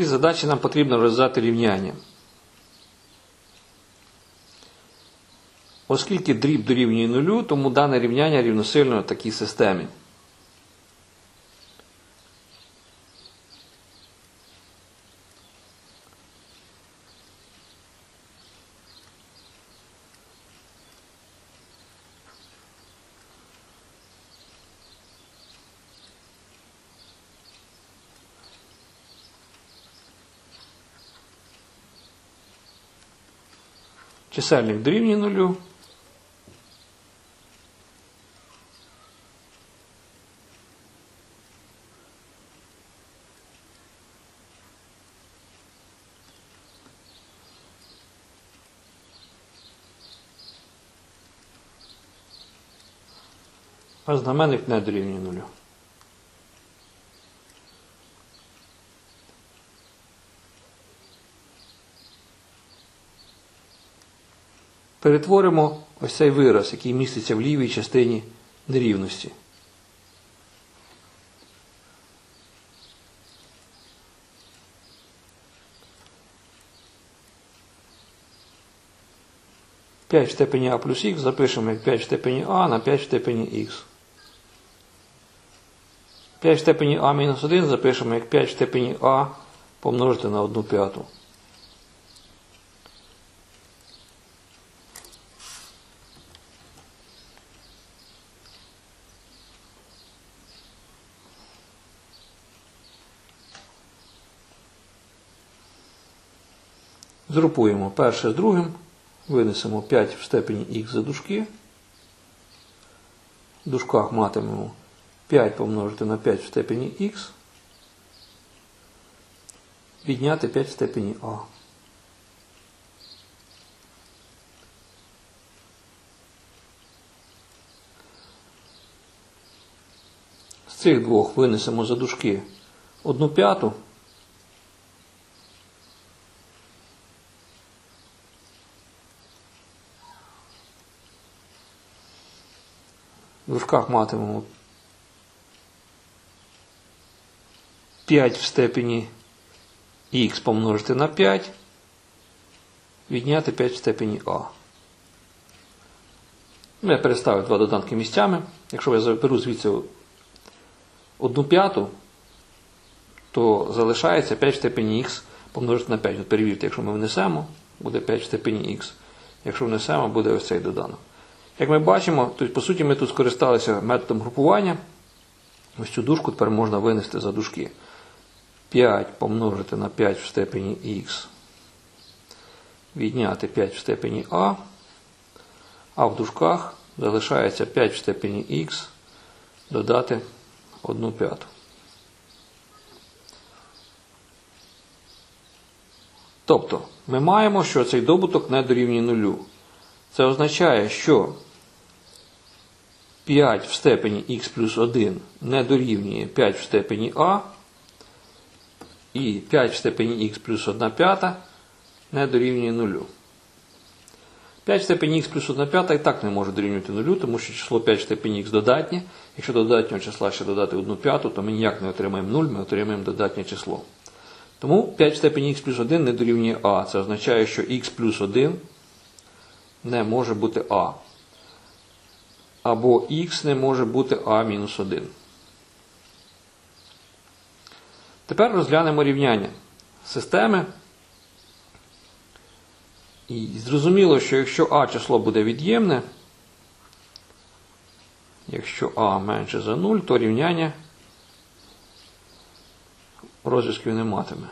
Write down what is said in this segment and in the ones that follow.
цій задачі нам потрібно розв'язати рівняння. Оскільки дріб дорівнює нулю, тому дане рівняння рівносильно такій системі. Чисельник дорівнює нулю. А знаменник не дорівнює нулю. Перетворимо ось цей вираз, який міститься в лівій частині нерівності. П'ять в степені а плюс х запишемо як 5 в степені а на 5 в степені х. 5 в степені а мінус 1 запишемо як 5 в степені а помножити на 1 п'яту. Згрупуємо перше з другим, винесемо 5 в степені х за дужки. В дужках матимемо 5 помножити на 5 в степені х, відняти 5 в степені а. З цих двох винесемо за дужки 1 п'яту. В дужках матимемо 5 в степені х помножити на 5, відняти 5 в степені а. Я переставив два доданки місцями. Якщо я заберу звідси 1 п'яту, то залишається 5 в степені х помножити на 5. От перевірте, якщо ми внесемо, буде 5 в степені х. Якщо внесемо, буде ось цей доданок. Як ми бачимо, то, по суті ми тут скористалися методом групування. Ось цю дужку тепер можна винести за дужки. 5 помножити на 5 в степені х, відняти 5 в степені а, а в дужках залишається 5 в степені х, додати 1 п'яту. Тобто, ми маємо, що цей добуток не дорівнює нулю. Це означає, що 5 в степені х плюс 1 не дорівнює 5 в степені а, і 5 в степені х плюс 1 п'ята не дорівнює 0. 5 в степені х плюс 1 п'ята і так не може дорівнювати 0, тому що число 5 в степені х додатнє. Якщо до додатнього числа ще додати 1 п'яту, то ми ніяк не отримаємо 0, ми отримаємо додатнє число. Тому 5 в степені х плюс 1 не дорівнює а. Це означає, що х плюс 1 не може бути а. Або х не може бути а мінус 1. Тепер розглянемо рівняння системи. І зрозуміло, що якщо А число буде від'ємне, якщо А менше за 0, то рівняння розв'язків не матиме.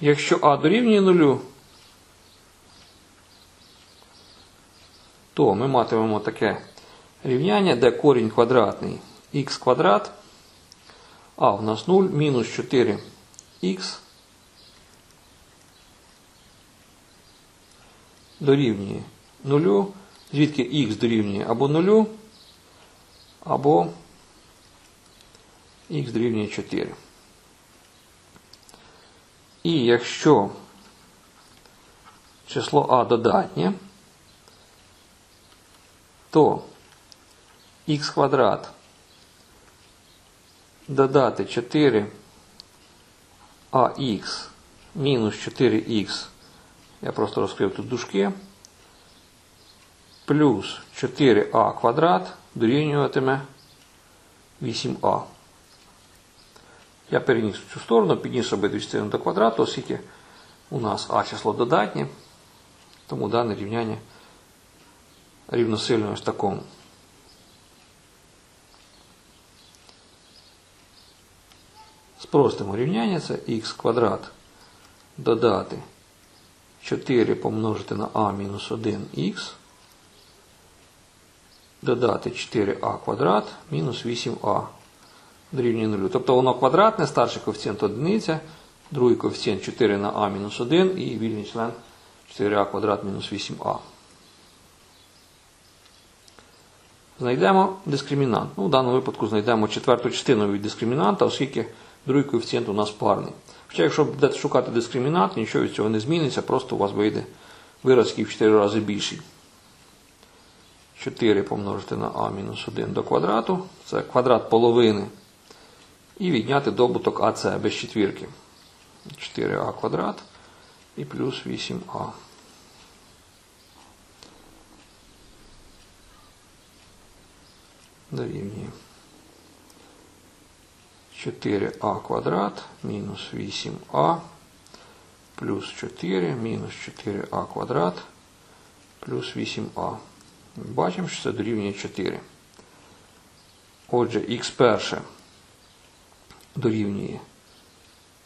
Якщо А дорівнює нулю, то ми матимемо таке рівняння, де корінь квадратний х квадрат, а у нас 0 мінус 4х дорівнює 0, звідки х дорівнює або 0, або х дорівнює 4. І якщо число А додатнє, то х квадрат додати 4ах мінус 4х, я просто розкрив тут дужки, плюс 4а квадрат дорівнюватиме 8а. Я переніс цю сторону, підніс обидві частини до квадрату, оскільки у нас а число додатнє, тому дане рівняння рівносильне ось такому. Спростимо рівняння, це х квадрат додати 4 помножити на а мінус 1х, додати 4а квадрат мінус 8а дорівнює 0. Тобто воно квадратне, старший коефіцієнт одиниця, другий коефіцієнт 4 на а мінус 1 і вільний член 4а квадрат мінус 8а. Знайдемо дискримінант. Ну, В даному випадку знайдемо четверту частину від дискримінанта, оскільки другий коефіцієнт у нас парний. Хоча, якщо будете шукати дискримінант, нічого від цього не зміниться, просто у вас вийде вираз, який в 4 рази більший. 4 помножити на а мінус 1 до квадрату. Це квадрат половини. І відняти добуток АЦ без четвірки. 4а квадрат і плюс 8а. Дорівнює 4а квадрат мінус 8а плюс 4 мінус 4а квадрат плюс 8а. Бачимо, що це дорівнює 4. Отже, х перше дорівнює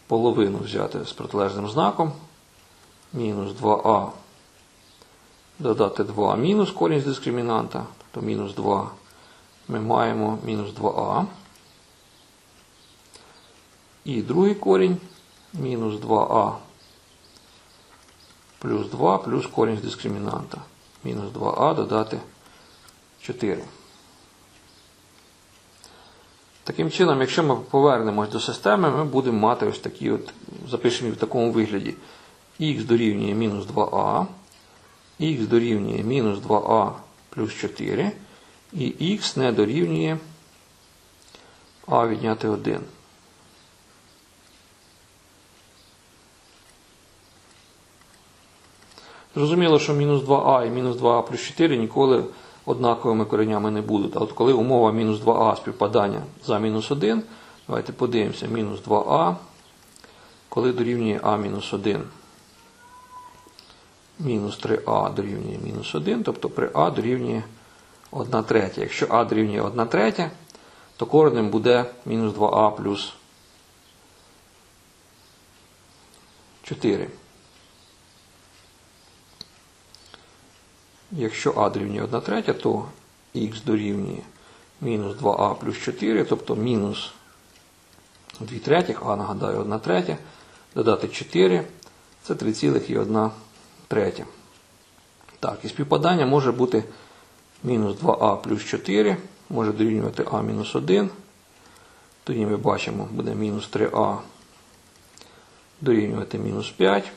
половину взяти з протилежним знаком. Мінус 2а додати 2 мінус корінь з дискримінанта, тобто мінус 2 ми маємо мінус 2а. І другий корінь мінус 2а плюс 2 плюс корінь з дискримінанта. Мінус 2а додати 4. Таким чином, якщо ми повернемось до системи, ми будемо мати ось такі от, запишені в такому вигляді. х дорівнює мінус 2а, х дорівнює мінус 2а плюс 4, і х не дорівнює а відняти 1. Зрозуміло, що мінус 2а і мінус 2а плюс 4 ніколи однаковими коренями не будуть. А от коли умова мінус 2а співпадання за мінус 1, давайте подивимося, мінус 2а, коли дорівнює а мінус 1. Мінус 3а дорівнює мінус 1, тобто при а дорівнює 1 третя. Якщо а дорівнює 1 третя, то коренем буде мінус 2а плюс 4. Якщо а дорівнює 1 третя, то х дорівнює мінус 2а плюс 4, тобто мінус 2 третіх, а нагадаю 1 третя, додати 4, це 3,1 третя. Так, і співпадання може бути мінус 2а плюс 4, може дорівнювати а мінус 1. Тоді ми бачимо, буде мінус 3а дорівнювати мінус 5.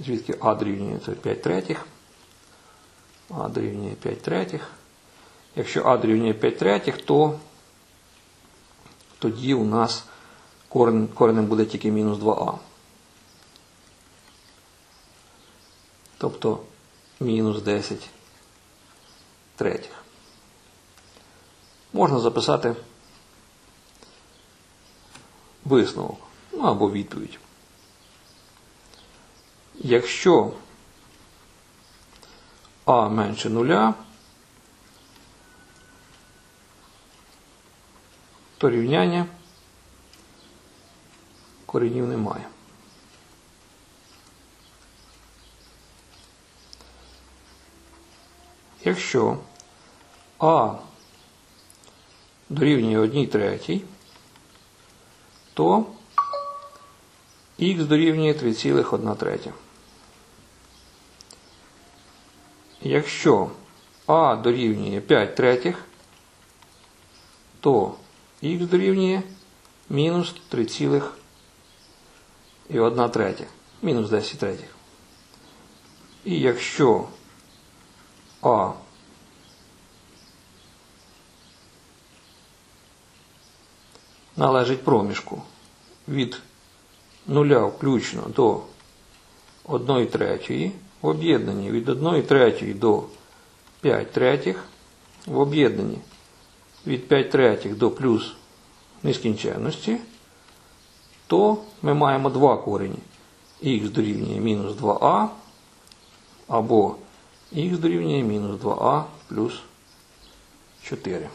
Звідки А дорівнює 5 третіх. А дорівнює 5 третіх. Якщо А дорівнює 5 третіх, то тоді у нас корен, коренем буде тільки мінус 2а. Тобто мінус 10 третіх. Можна записати висновок, ну або відповідь. Якщо А менше нуля, то рівняння коренів немає. Якщо А дорівнює 1 третій, то х дорівнює 3,1 третя. якщо А дорівнює 5 третіх, то х дорівнює мінус 3,1 третя. мінус 10 третіх. І якщо А належить проміжку від нуля включно до 1 третьої, в об'єднанні від 1 третьої до 5 третіх, в об'єднанні від 5 третіх до плюс нескінченності, то ми маємо два корені. х дорівнює мінус 2а або х дорівнює мінус 2а плюс 4.